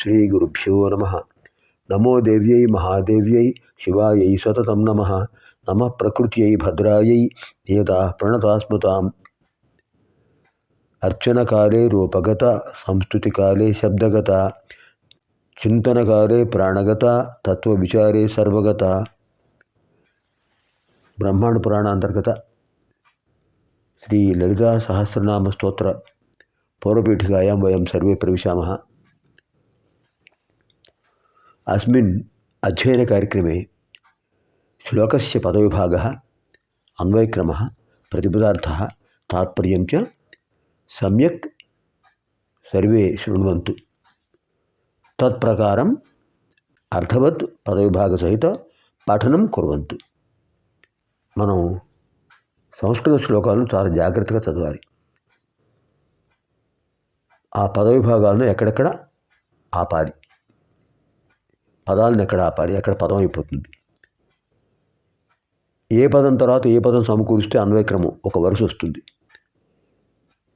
श्रीगुरुभ्यो नम। नमो दिव्य महादेव शिवाय, सतत नम। नम प्रकृत भद्राई नियता प्रणता अर्चन काले रूपगता, संस्तुतिकाले शब्दगता काले प्राणगता तत्वविचारे सर्वगता। ब्रह्मांड पुराण अंतर्गत श्री ललिता सहस्रनाम स्त्रोत्र पौरपीठिकायां वयं सर्वे प्रविशामः। अस्मिन् अध्ययनकार्यक्रमे श्लोकस्य पदविभागः अन्वयक्रमः प्रतिपदार्थः तात्पर्यं च सम्यक् सर्वे शृण्वन्तु तत्प्रकारम् అర్థవత్ పదవిభాగ సహిత పఠనం కుర్వంతు మనం సంస్కృత శ్లోకాలను చాలా జాగ్రత్తగా చదవాలి ఆ పదవిభాగాలను ఎక్కడెక్కడ ఆపాలి పదాలను ఎక్కడ ఆపాలి? ఎక్కడ పదం అయిపోతుంది. ఏ పదం తర్వాత ఏ పదం సమకూరిస్తే అన్వయక్రమం ఒక వరుస వస్తుంది.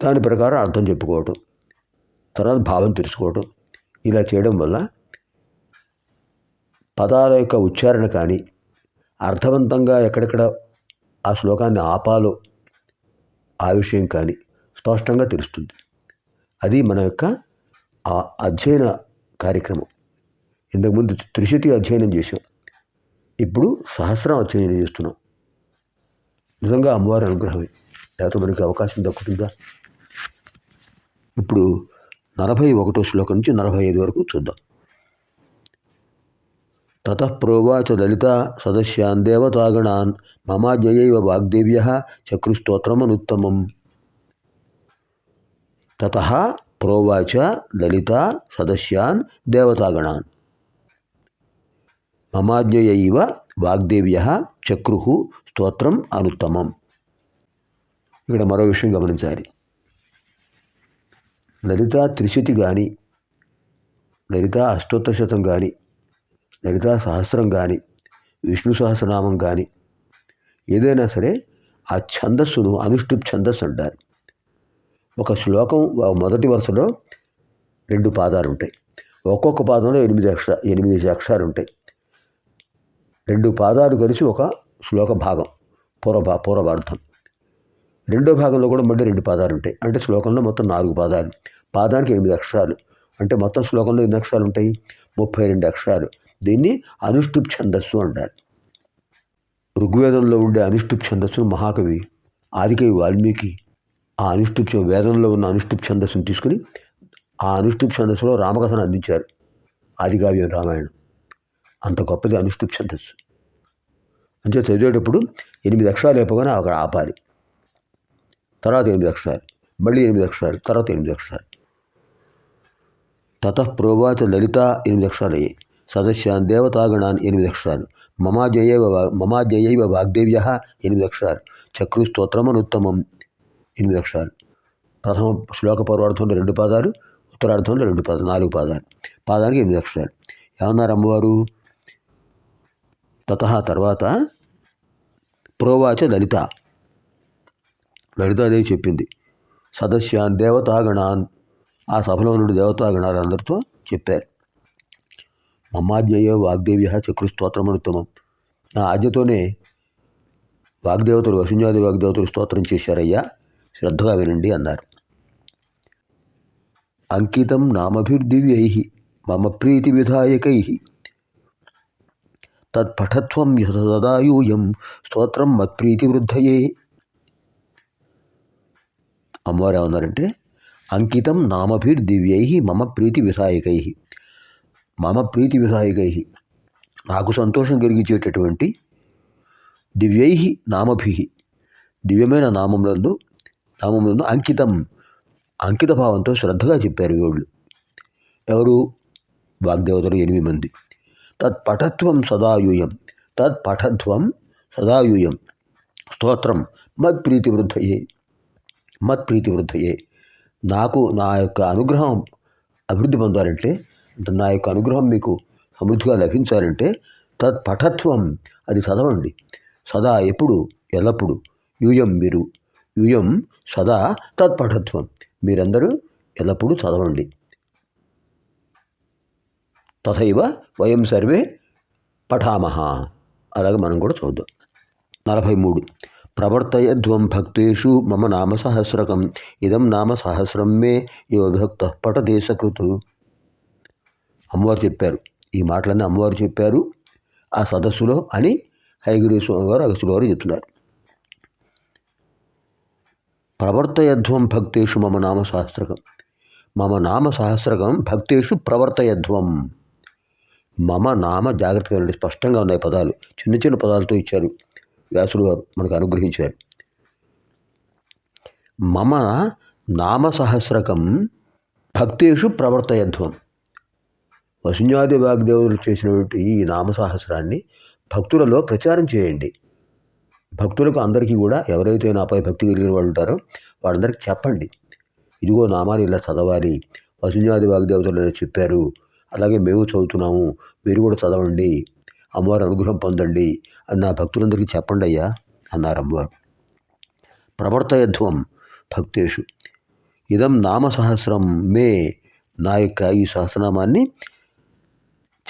దాని ప్రకారం అర్థం చెప్పుకోవటం తర్వాత భావం తెలుసుకోవటం ఇలా చేయడం వల్ల పదాల యొక్క ఉచ్చారణ కానీ అర్థవంతంగా ఎక్కడెక్కడ ఆ శ్లోకాన్ని ఆపాలో ఆ విషయం కానీ స్పష్టంగా తెలుస్తుంది. అది మన యొక్క ఆ అధ్యయన కార్యక్రమం. ఇంతకుముందు త్రిశతి అధ్యయనం చేశాం. ఇప్పుడు సహస్రం అధ్యయనం చేస్తున్నాం. నిజంగా అమ్మవారి అనుగ్రహమే. లేకపోతే మనకి అవకాశం దక్కుతుందా? ఇప్పుడు నలభై ఒకటో శ్లోకం నుంచి నలభై ఐదు వరకు చూద్దాం. తతః ప్రోవాచ లలిత సదస్యాన్ దేవతాగణాన్ మమ జయైవ వాగ్దేవ్య చక్రుస్తోత్రమనుత్తమం. తత ప్రోవాచ లలిత సదస్యాన్ దేవతాగణాన్. మమాజ్ఞయైవ వాగ్దేవ్య చక్రు స్తోత్రం అనుత్తమం. ఇక్కడ మరో విషయం గమనించాలి. లలిత త్రిశతి కానీ లలిత అష్టోత్తర శతం కానీ లలితా సహస్రం కానీ విష్ణు సహస్రనామం కానీ ఏదైనా సరే ఆ ఛందస్సును అనుష్ఠుప్ ఛందస్సు అంటారు. ఒక శ్లోకం మొదటి వరుసలో రెండు పాదాలు ఉంటాయి. ఒక్కొక్క పాదంలో ఎనిమిది అక్ష ఎనిమిది అక్షరాలు ఉంటాయి. రెండు పాదాలు కలిసి ఒక శ్లోక భాగం పూర్వ పూర్వార్థం రెండో భాగంలో కూడా మళ్ళీ రెండు పాదాలు ఉంటాయి. అంటే శ్లోకంలో మొత్తం నాలుగు పాదాలు. పాదానికి ఎనిమిది అక్షరాలు. అంటే మొత్తం శ్లోకంలో ఎన్ని అక్షరాలు ఉంటాయి? ముప్పై రెండు అక్షరాలు. దీన్ని అనుష్ఠుప్ ఛందస్సు అంటారు. ఋగ్వేదంలో ఉండే అనుష్ఠుప్ ఛందస్సును మహాకవి ఆదికవి వాల్మీకి ఆ అనుష్ఠుప్ వేదంలో ఉన్న అనుష్ఠుప్ ఛందస్సును తీసుకుని ఆ అనుష్ఠుప్ ఛందస్సులో రామకథను అందించారు. ఆదికావ్యం రామాయణం. అంత గొప్పది అనుష్ఠుప్ ఛందస్సు అంటే చదివేటప్పుడు ఎనిమిది అక్షరాలు లేపగానే అక్కడ ఆపాలి. తర్వాత ఎనిమిది అక్షరాలు మళ్ళీ ఎనిమిది అక్షరాలు తర్వాత ఎనిమిది అక్షరాలు. తత ప్రోవాచ లలిత ఎనిమిది అక్షరాలు అయ్యాయి. సదస్యాన్ దేవతాగణాన్ ఎనిమిది అక్షరాలు. మమా జయైవ మమా వాగ్దేవ్య ఎనిమిది అక్షరాలు. చక్రు స్తోత్రమనుత్తమం ఎనిమిది అక్షరాలు. ప్రథమ శ్లోక పర్వార్థంలో రెండు పాదాలు ఉత్తరార్థంలో రెండు పాదాలు నాలుగు పాదాలు. పాదానికి ఎనిమిది అక్షరాలు. ఏమన్నారు అమ్మవారు? తత తర్వాత ప్రోవాచ లలిత. లలితాదేవి చెప్పింది. సదస్యాన్ దేవతాగణాన్ ఆ సభలో నుండి దేవతాగణాలందరితో చెప్పారు. మమ్మాజ్ఞయ వాగ్దేవ్య చక్రుస్తోత్రమనుత్తమం నా ఆజ్ఞతోనే వాగ్దేవతలు వసుంజాది వాగ్దేవతలు స్తోత్రం చేశారయ్యా శ్రద్ధగా వినండి అన్నారు. అంకితం నామభిర్దివ్యై మమ ప్రీతి విధాయకై తత్పఠత్వం సదాయూయం స్తోత్రం మత్ప్రీతి వృద్ధయే అమ్మవారు ఏమన్నారంటే అంకితం నామభిర్దివ్యై మమ ప్రీతి విధాయకై మమ ప్రీతి విధాయకై నాకు సంతోషం కలిగించేటటువంటి దివ్యై నామభి. దివ్యమైన నామములందు నామములందు అంకితం అంకిత భావంతో శ్రద్ధగా చెప్పారు వీళ్ళు. ఎవరు? వాగ్దేవతలు ఎనిమిది మంది. తత్పఠత్వం సదాయుయం. తత్పఠత్వం సదాయుయం. స్తోత్రం. మత్ప్రీతి వృద్ధయే మత్ప్రీతి వృద్ధయే నాకు నా యొక్క అనుగ్రహం అభివృద్ధి పొందాలంటే నా యొక్క అనుగ్రహం మీకు సమృద్ధిగా లభించాలంటే తత్పటత్వం అది చదవండి. సదా ఎప్పుడు ఎల్లప్పుడు. యూయం మీరు. యూయం సదా తత్పటత్వం మీరందరూ ఎల్లప్పుడూ చదవండి. తథైవ వయం సర్వే పఠామహ అలాగే మనం కూడా చూద్దాం. నలభై మూడు ప్రవర్తయధ్వం భక్తేషు మమ నామ సహస్రకం. ఇదం నామ సహస్రం మే యోభక్త భక్త పటదేశకృతు అమ్మవారు చెప్పారు. ఈ మాటలన్నీ అమ్మవారు చెప్పారు. ఆ సదస్సులో అని హైగిరి స్వామి వారు అగస్సుల వారు చెప్తున్నారు. ప్రవర్తయధ్వం భక్తేషు మమ నామ సహస్రకం. మమ నామ సహస్రకం భక్తేషు ప్రవర్తయధ్వం. మమ నామ జాగ్రత్తగా ఉండి స్పష్టంగా ఉన్నాయి పదాలు. చిన్న చిన్న పదాలతో ఇచ్చారు. వ్యాసుడు మనకు అనుగ్రహించారు. మమ నామ సహస్రకం భక్తేషు ప్రవర్తయధ్వం వసుంజాది వాగ్దేవులు చేసినటువంటి ఈ నామ సహస్రాన్ని భక్తులలో ప్రచారం చేయండి. భక్తులకు అందరికీ కూడా ఎవరైతే నాపై భక్తి కలిగిన వాళ్ళు ఉంటారో వాళ్ళందరికీ చెప్పండి. ఇదిగో నామాలు ఇలా చదవాలి. వసుంజాది వాగ్దేవతలు ఇలా చెప్పారు. అలాగే మేము చదువుతున్నాము మీరు కూడా చదవండి అమ్మవారి అనుగ్రహం పొందండి అని నా భక్తులందరికీ చెప్పండి అయ్యా అన్నారు అమ్మవారు. ప్రవర్తయధ్వం భక్తేషు. ఇదం నామ సహస్రం మే నా యొక్క ఈ సహస్రనామాన్ని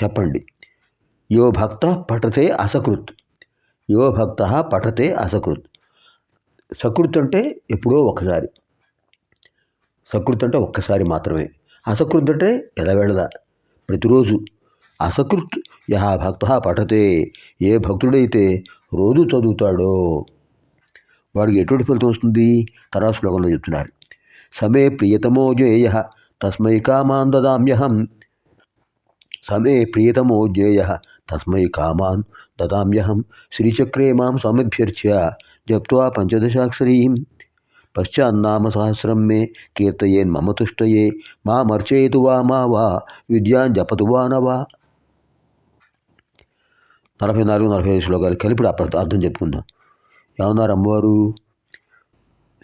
చెప్పండి. యో భక్త పఠతే అసకృత్. యో భక్త పఠతే అసకృత్. సకృత్ అంటే ఎప్పుడో ఒకసారి. సకృత్ అంటే ఒక్కసారి మాత్రమే. అసకృత్ అంటే ఎలవెళదా ప్రతిరోజు అసకృత్ యహ భక్త పఠతే ఏ భక్తుడైతే రోజు చదువుతాడో వాడికి ఎటువంటి ఫలితం వస్తుంది? తర్వాత శ్లోకంలో చెప్తున్నారు. సమే ప్రియతమో జేయ తస్మై కామాన్ దదామ్యహం. సమే ప్రియతమో జేయ తస్మై కామాన్ దదామ్యహం. శ్రీచక్రే మాం సమభ్యర్చ్య జప్వా పంచదశాక్షరీం. పశ్చాన్నామ సహస్రం మే కీర్తయేన్ మమ తుష్టయే మామర్చయతు వా మా వా విద్యాన్ జపతు వా నవా నలభై నాలుగు నలభై ఐదు శ్లోకాలు కలిపి అర్థం చెప్పుకుందాం. ఏమన్నారు అమ్మవారు?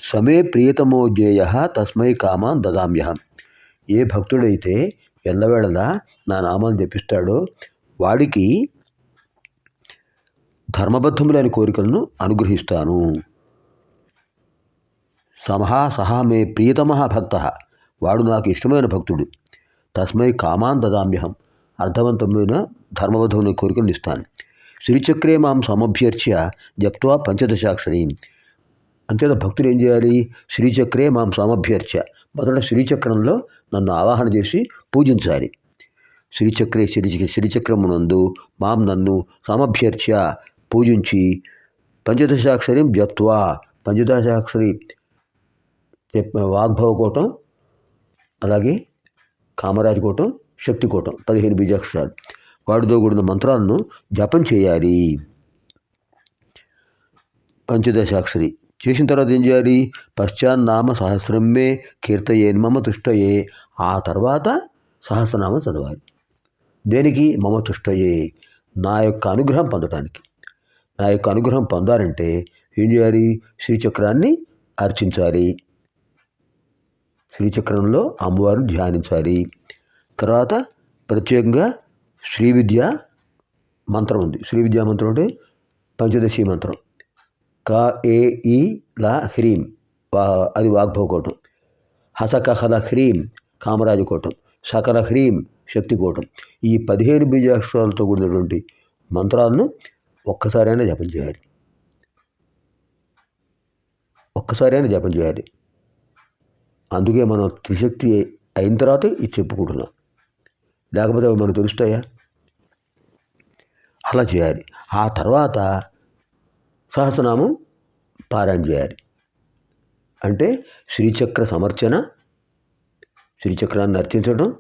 సమే ప్రియతమో జేయ తస్మై కామాన్ దదామ్యహం. ఏ భక్తుడైతే వెళ్ళవేళలా నా నామాన్ని జపిస్తాడో వాడికి ధర్మబద్ధములైన కోరికలను అనుగ్రహిస్తాను. సమహా సహా మే ప్రియతమ భక్త. వాడు నాకు ఇష్టమైన భక్తుడు. తస్మై కామాన్ దదామ్యహం. అర్థవంతమైన ధర్మబద్ధమైన కోరికలు ఇస్తాను. శ్రీచక్రే మాం సమభ్యర్చ్య జప్త్వా పంచదశాక్షరి. అంతేత భక్తులు ఏం చేయాలి? శ్రీచక్రే మాం సమభ్యర్చ్య. మొదట శ్రీచక్రంలో నన్ను ఆవాహన చేసి పూజించాలి. శ్రీచక్రే శ్రీ శ్రీచక్రమునందు మాం నన్ను సమభ్యర్చ్య పూజించి పంచదశాక్షరిం జప్త్వా. పంచదశాక్షరి చెప్ వాగ్భవ కోటం అలాగే కామరాజు కోటం శక్తి కూటం పదిహేను బీజాక్షరాలు. వాటితో కూడిన మంత్రాలను జపం చేయాలి. పంచదశాక్షరి. చేసిన తర్వాత ఏం చేయాలి? పశ్చాన్నామ సహస్రమే కీర్తయే మమ తుష్టయే. ఆ తర్వాత సహస్రనామం చదవాలి. దేనికి? మమ తుష్టయే. నా యొక్క అనుగ్రహం పొందడానికి నా యొక్క అనుగ్రహం పొందాలంటే ఏం చేయాలి? శ్రీచక్రాన్ని అర్చించాలి. శ్రీచక్రంలో అమ్మవారిని ధ్యానించాలి. తర్వాత ప్రత్యేకంగా శ్రీ విద్య మంత్రం ఉంది. శ్రీ విద్యా మంత్రం అంటే పంచదశి మంత్రం. క ఏ ఈ లా హ్రీం. వా అది వాగ్భవ కోటం హసక హల హ్రీం కామరాజు కోటం. సకల హ్రీం శక్తి కోటం. ఈ పదిహేను బీజాక్షరాలతో కూడినటువంటి మంత్రాలను ఒక్కసారైనా జపం చేయాలి. ఒక్కసారైనా జపం చేయాలి. అందుకే మనం త్రిశక్తి అయిన తర్వాత ఇది చెప్పుకుంటున్నాం. లేకపోతే అవి మనకు తెలుస్తాయా? అలా చేయాలి. ఆ తర్వాత సహస్రనామం పారాయణ చేయాలి. అంటే శ్రీచక్ర సమర్చన శ్రీచక్రాన్ని అర్చించడం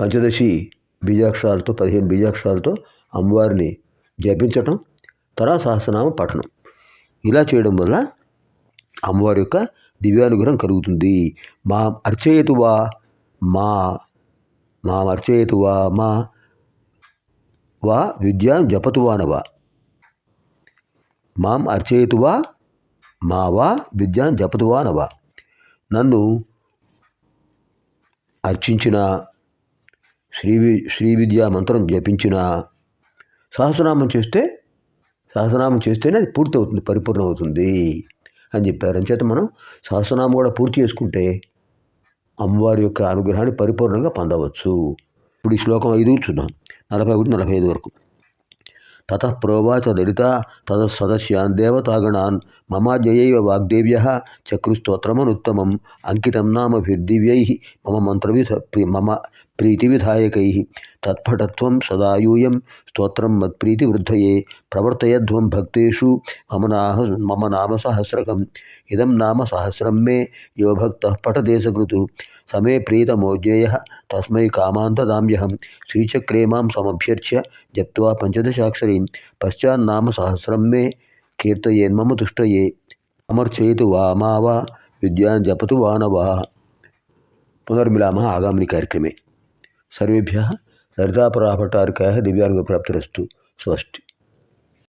పంచదశి బీజాక్షరాలతో పదిహేను బీజాక్షరాలతో అమ్మవారిని జపించటం తర్వాత సహస్రనామం పఠనం. ఇలా చేయడం వల్ల అమ్మవారి యొక్క దివ్యానుగ్రహం కలుగుతుంది. మా అర్చయతువా మా మా అర్చయతువా మా వా విద్యాం జపతువానవా మాం అర్చయతువా మా వా విద్యాం జపతువానవా నన్ను అర్చించిన శ్రీ వి- శ్రీ విద్యా మంత్రం జపించిన సహస్రనామం చేస్తే సహస్రనామం చేస్తేనే అది పూర్తి అవుతుంది పరిపూర్ణం అవుతుంది అని చెప్పారు. అంచేత మనం సహస్రనామం కూడా పూర్తి చేసుకుంటే అమ్మవారి యొక్క అనుగ్రహాన్ని పరిపూర్ణంగా పొందవచ్చు. ఇప్పుడు ఈ శ్లోకం ఐదు చూద్దాం. నలభై ఒకటి నలభై ఐదు వరకు. తతః ప్రోవాచ దళిత తదసదస్యాన్ దేవతాగణాన్ మమాజయైవ వాగ్దేవ్య చక్రుస్తోత్రమనుత్తమం అంకితం నామభిర్దివ్యై మమ మంత్రవిధ మమ ప్రీతివిధాయకై తత్ఫటత్వం సదా యూయం స్తోత్రం మత్ప్రీతివృద్ధయే ప్రవర్తయధ్వం భక్తేషు మమ నాహ మమ నామ సహస్రకం ఇదం నామ సహస్రం మే యో భక్త పఠదేశకృతు समे प्रीतमोज्ञेयः तस्म कामान्तदाम्यहं श्रीचक्रे माँ जप्वा पंचदशाक्षरी पश्चान्नाम सहस्रम मे कीर्तयेन्मम तुष्ट अमर्चयतु वा मा वा। विद्यां वा न वा। आगामक्रमे सर्वेभ्य कार्यक्रमे। सर्वेभ्यः दिव्यांग दिव्यार्गप्राप्तिरस्तु स्वस्ति।